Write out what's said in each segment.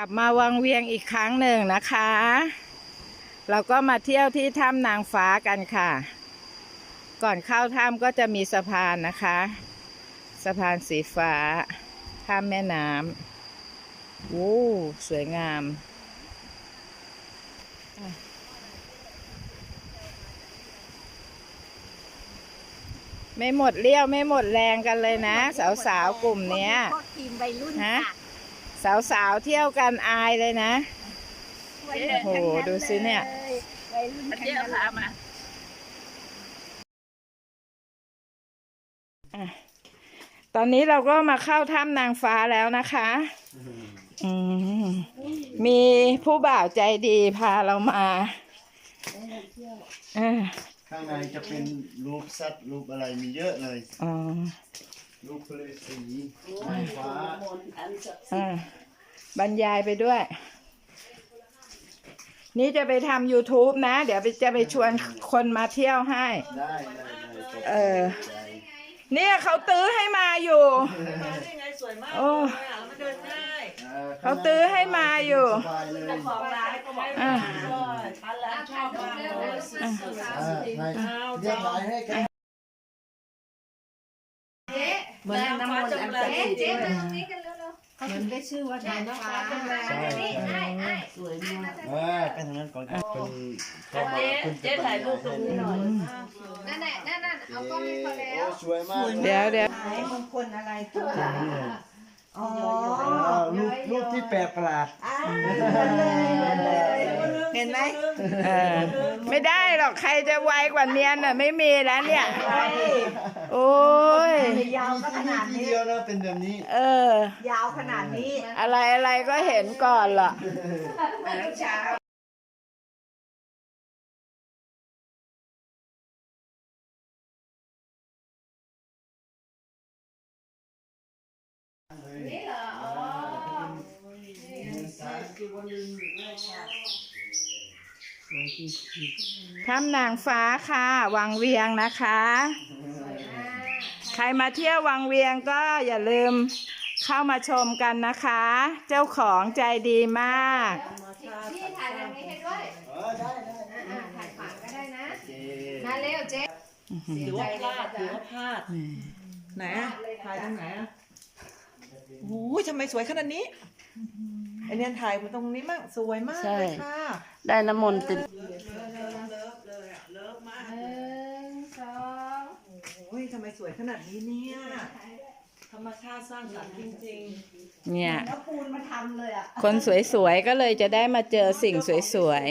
กลับมาวังเวียงอีกครั้งหนึ่งนะคะ เราก็มาเที่ยวที่ถ้ำนางฟ้ากันค่ะ ก่อนเข้าถ้ำก็จะมีสะพานนะคะ สะพานสีฟ้าข้ามแม่น้ำโอ้สวยงาม ไม่หมดเลี้ยวไม่หมดแรงกันเลยนะ สาวๆ กลุ่มเนี้ยพวกทีมวัยรุ่นฮะ ค่ะ สาวๆเที่ยวกันอายเลยนะวัยรุ่นโอ้โหทั้งดูสิเนี่ยลวัยรุ่นทั้งนั้นเลยตอนนี้เราก็มาเข้าถ้ำนางฟ้าแล้วนะคะ อืมมีผู้บ่าวใจดีพาเรามาเออข้างในจะเป็นรูปสัตว์รูปอะไรมีเยอะเลย อ๋อ รูปทะเลสีนางฟ้า อ่าบรรยายไปด้วย นี่จะไปทำ YouTube นะ เดี๋ยวไปจะไปชวนคนมาเที่ยวให้ ได้ได้ได้ตกเออใจเนี่ยเขาตื้อให้มาอยู่นี่ไงสวยมากโอ้ เลยอะมันเดินง่ายอ่เขาตื้อให้มาอยู่ สบายเลยเจ้าของร้านก็บอกอะว่าทานแล้วชอบมากเลยอ่าถ่ายเรียกถ่ายให้กัน เหมือนน้ำมันจำเลยเจ๊มาตรงนี้กันเร็วเหมือนได้ชื่อว่าทานน้ำฟ้าจำเลยใช่ๆนี่ไอ้ไอ้สวยมากอ่าไปทางนั้นก่อนครับเป็นเข้ามาเจ๊คุณเจ๊ถ่ายรูปตรงนี้หน่อยนั่นแหละนั่นน่ะเอากล้องให้เขาแล้วโอ้สวยมากเดี๋ยวเดี๋ยวไหนมงคลอะไรตัวนี่เลย อ๋ออ่ารูปรูปที่แปลกประหลาดเห็นไหม เออไม่ได้หรอกใครจะไวกว่าเนียนน่ะไม่มีแล้วเนี่ย โอ้ย ยาวขนาดทีนี้ เดียวนะเป็นแบบนี้ เออ ยาวขนาดนี้อะไรอะไรก็เห็นก่อนล่ะนี่เหร ถ้ำนางฟ้าค่ะ วังเวียงนะคะ ใครมาเที่ยววังเวียงก็อย่าลืมเข้ามาชมกันนะคะ เจ้าของใจดีมาก พี่ถ่ายแบบนี้ให้ด้วยเออได้ได้อ่าถ่ายขวางก็ได้นะเจ๊มาเร็วเจ๊ถือว่าพลาดถือว่าพลาดไหนอะถ่ายตรงไหนอะโอ้ยทำไมสวยขนาดนี้ไอเนี่ยถ่ายมาตรงนี้มากสวยมากเลยค่ะ ได้น้ำมนต์ติดเลิฟเลิฟเลยอะเลิฟมากหนึ่งสองโอ้ยทำไมสวยขนาดนี้เนี่ย ธรรมชาติสร้างสรรค์จริงเนี่ยๆแล้วปูนมาทำเลยอะคนสวยๆก็เลยจะได้มาเจอสิ่งสวย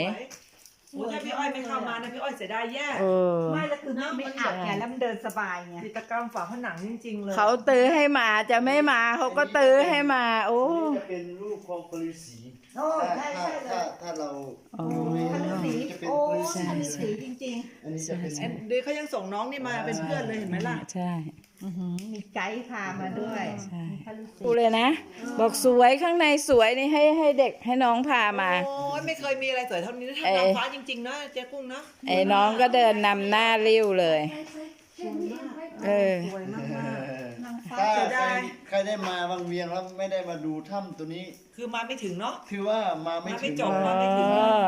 โอ้ยถ้าพี่อ้อยไม่เข้ามานะพี่อ้อยเสียดายแย่ๆเออไม่แล้วคือไม่อับไงแล้วมันเดินสบายไงจิตรกรรมฝาผนังจริง ๆ เลย เขาตื้อให้มาจะไม่มาเขาก็ตื้อให้มา โอ้นี่จะเป็นรูปของปฤษี โอ้ถ้าใช่ถ้าใช่เลถ้ายถ้าเราอ๋อท่านฤาษีจะเป็นโอ้ปฤษีท่านฤาษีจริงอันนี้จะเป็นๆเอ็นเดี๋ยวเขายังส่งน้องนี่มาเป็นเพื่อนเลยเห็นไหมล่ะ ใช่มีไกด์พามาด้วยใช่ดูเลยนะ บอกสวยข้างในสวยนี่ให้ให้เด็กให้น้องพามา โอ้ยไม่เคยมีอะไรสวยเท่านี้ถ้าเอ่อนางฟ้าจริงๆนะเจ๊กุ้งนะไอ้น้องก็เดินนำหน้าริ้วเลย เออ สวยมาก ถ้าเสียใครดายใครได้มาวังเวียงแล้วไม่ได้มาดูถ้ำตัวนี้ๆคือมาไม่ถึงเนาะถือว่ามาไม่มาไม่ถึงจบ เออ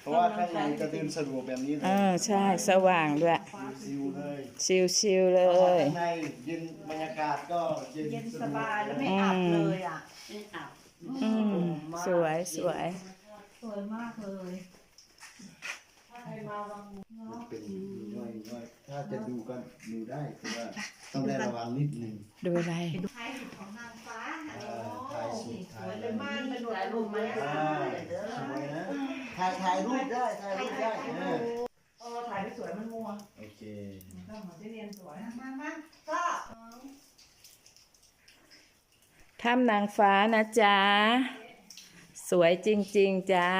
เพราะว่าข้างในจะเดินสะดวกแบบนี้เลเอยอใช่สว่างด้วยซิวเลยชิวๆเลเพราะว่ายข้างในเย็นบรรยากาศก็เย็นเย็นะสดวกบายแล้วไม่อับเลยอะอืมสวยสวยสวยมากเลยมันเป็นย่อยย่อยถ้าจะดูก็ดูได้แต่ว่า ต้องได้ระวังนิดหนึ่งดูอะไรไทยของนางฟ้าเออถ่ายสุดถ่ายเลยมากเป็นหนวดรูปไหมอ่าสวยนะถ่ายถ่ายรูปได้ถ่ายรูปได้เออเออถ่ายไม่สวยมันมัวโอเคก็เหมือนที่เรียนสวยมามาก็ถ้ำนางฟ้านะจ๊ะ สวยจริง ๆจ้า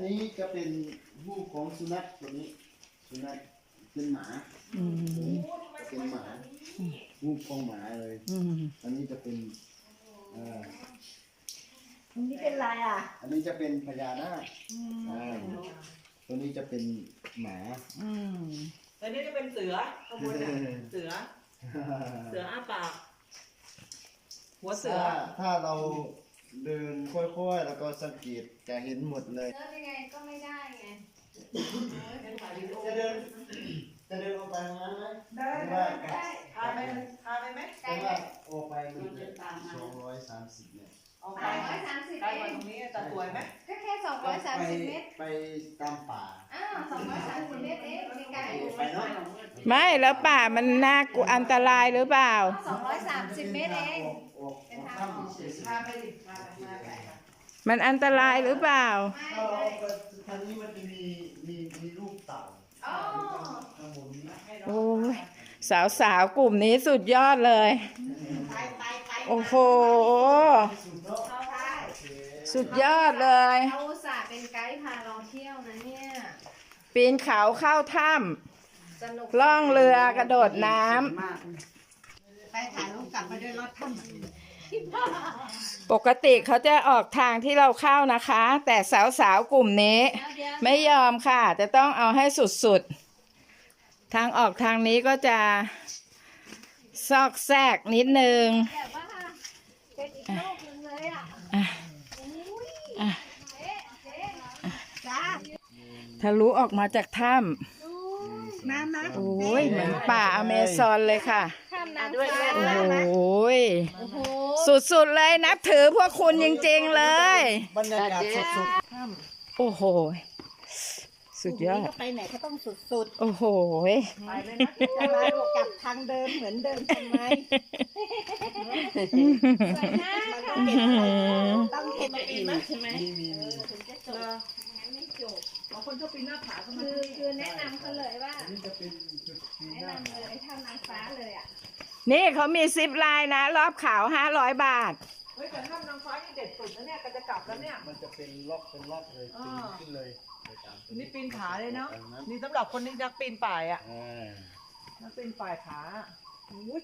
นนี้จะเป็นรูปของสุนัขตัวนี้ สุนัขเป็นหมาอืมตัวนี้จะเป็นหมารูปของหมาเลย อืมอันนี้จะเป็นเอ่ออันนี้เป็นไรอะอันนี้จะเป็นพญานาคอ่าตัวนี้จะเป็นหมาอืมอันนี้จะเป็นเสือข้างบนน่ะเสือ เสืออ้าปาก หัวเสือ ถ้าถ้าเราเดินค่อยๆ แล้วก็สังเกตจะเห็นหมดเลยเดินยังไงก็ไม่ได้ไงจะเดินจะเดินออกไปทางนั้นไหมได้หรือว่าได้พาไปพาไปไหมแต่ว่าออกไปมันจะสองร้อยสามสิบเนี่ยเอาสไปองร้อยสามสิบได้เอวันงตรงนี้จะสวยไหมก็แค่สองร้อยสามสิบเมตรไปตามป่าอ้าวสองร้อยสามสิบเมตรเองไม่ไกลไปเนาะไม่แล้วป่ามันน่ากลัวอันตรายหรือเปล่าสองร้อยสามสิบเมตรเอง ออกออกออกข้ามเฉยๆพาไปดิพาไปพาไปมันอันตรายหรือเปล่า ไม่ถ้าเราไม่ไปทางนี้มันจะมีมีมีรูปเต่าอ๋อข้างบนนี้โอ้ยสาวสาวๆกลุ่มนี้สุดยอดเลย ไปไปไปโอ้โหสุดเนาะเข้าได้สุดยอดเลยเราอุตส่าห์เป็นไกด์พาเราเที่ยวนะเนี่ยปีนเขาเข้าถ้สนุกำล่องเรือกระโดดน้ ไปถ่ายรูปกลับมาด้วยรถท่านำปกติเขาจะออกทางที่เราเข้านะคะ แต่สาวสาวๆกลุ่มนี้เดี๋ยวไม่ยอมค่ะ จะต้องเอาให้สุดๆ ทางออกทางนี้ก็จะ ซอกแซกนิดนึงแบบว่าเป็นอีกโลกหนึงเลยอะอะอุ้ยอะเจ๊เจ๊จ้าทะลุออกมาจากถ้ดูำโอ้ยเหมือนป่าอเมซอนเลยค่ะ ข้ามน้ำฟ้าโอ้ยโอ้โหสุดๆเลยนับถือพวกคุณจริงๆเลย บรรยากาศสดโอ้โหสุดยอด ไปไหนก็ต้องสุดโอ้โหไปเลยนะๆจะมาบอกกลับทางเดิมเหมือนเดิมทำไมสวยมากค่ะต้องเก็บปีนใช่ไหมๆมีมีมีถึงจะจเอบองั้นไม่จบเอาคนชอบปีนหน้าผาก็มาคือคือแนะนำเขาเลยว่าอันนี้จะเป็นจุดปีนแนะหน้านำเลยเท่านางฟ้าเลยอะ นี่เขามีซิปไลน์นะ รอบขาวห้าร้อยบาท เฮ้ยแต่ถ้ำนางฟ้านี่เด็ดสุดนะเนี่ยก็จะกลับแล้วเนี่ย มันจะเป็นล็อกเป็นล็อกเลยปีนขึ้นเลยไปตามตัวนี่ปีนผาเลยเนาะ ตมนั้นนี่สำหรับคนที่นักปีนป่ายอะอ่า นักปีนป่ายผาอุ้ย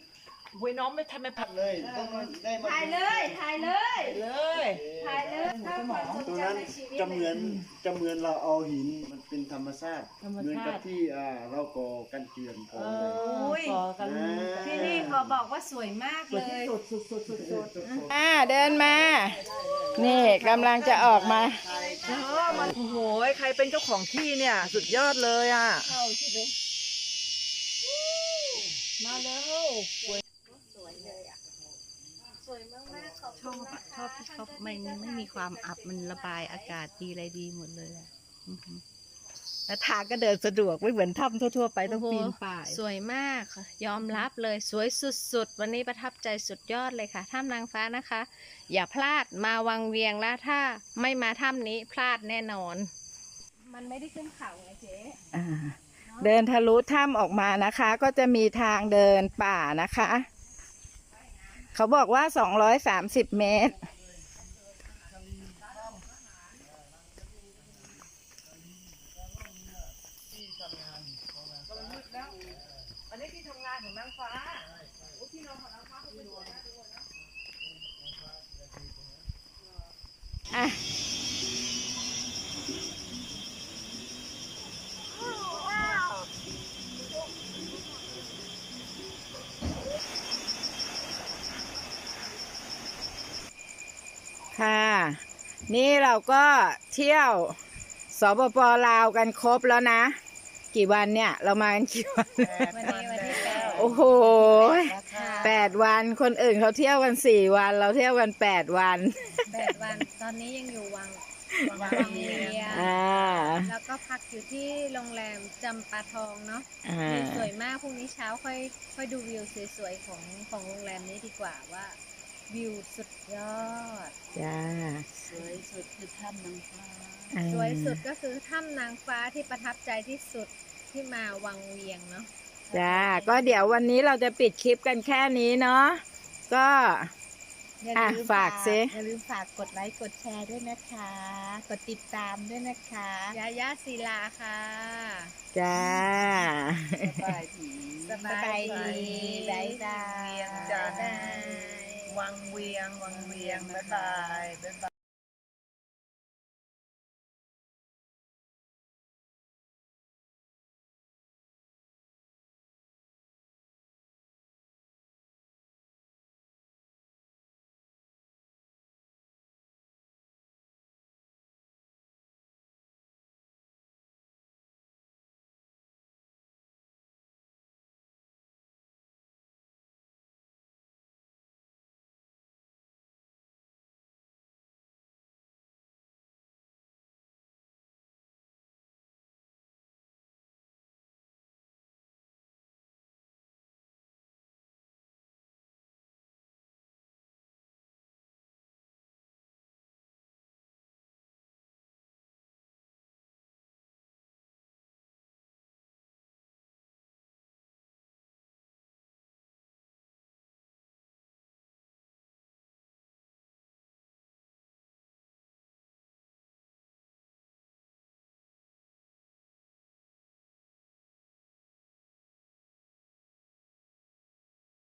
เว้ยน้องไม่ทำไม่ผัดเลยต้องได้มาถ่ายเลย ถ่ายเลย เลย ถ่ายเลยถ้าความทรงตรงจำนั้นในชีวิตจะเหมือนจะเหมือนเราเอาหินมันเป็นธรรมชาติธรรมเหมือนชากับติที่อ่าเราก่อกันเกลื่อนขเอองเลยอก่อกันที่นี่เขาบอกว่าสวยมากสวยเลที่ยสุดสุดสุดสุดสุดอ่าเดินมา นี่กำลังจะออกมา เออมันโอ้โหใครเป็นเจ้าของที่เนี่ย สุดยอดเลยอะเข้าใช่ไหมมาแล้วส วยเลยอะสวยมากๆขอบชคุอณบนะอะชคะอบชอบมันไม่มีความอับมันระบายอากาศดีอะไรดีหมดเลยอะอือหือแล้วทางก็เดินสะดวกไม่เหมือนถ้ำทั่วๆไปต้องปีนป่าย สวยมากค่ะยอมรับเลยสวยสุดๆ วันนี้ประทับใจสุดยอดเลยค่ะถ้ำนางฟ้านะคะ อย่าพลาดมาวังเวียงแล้วถ้าไม่มาถ้ำนี้พลาดแน่นอน มันไม่ได้ขึ้นเขาไงเจ๊อ่าเดินทะลุถ้ำออกมานะคะ ก็จะมีทางเดินป่านะคะ เขาบอกว่า230เมตร อันนี้ที่ทำงานของนางฟ้าอะค่ะ นี่เราก็เที่ยวสปปลาวกันครบแล้วนะ กี่วันเนี่ย เรามากันกี่วัน วันนี้วันที่แปดโอ้โหแปดวันคนอื่นเขาเที่ยวกันสี่วัน เราเที่ยวกันแปดวัน แปดวัน ตอนนี้ยังอยู่วังวังเวียงอ่า แล้วก็พักอยู่ที่โรงแรมจำปาทองเนาะอ่า วิวสวยมากพรุ่งนี้เช้าค่อยค่อยดูวิวสวยๆของของโรงแรมนี้ดีกว่าว่า วิวสุดยอด จ้า สวยสุดคือถ้ำนางฟ้า อ่สวยสุดก็คือถ้ำนางฟ้าที่ประทับใจที่สุดที่มาวังเวียงเนาะจ้า ก็เดี๋ยววันนี้เราจะปิดคลิปกันแค่นี้เนาะ ก็ออะฝากซิอย่าลืมฝากกดไลค์กดแชร์ด้วยนะคะ กดติดตามด้วยนะคะยายาศิลาค่ะ จ้า สบายดี สบายดีบ๊ายบาย เวียงจอนท วังเวียง วังเวียงบ๊ายบายบ๊ายบาย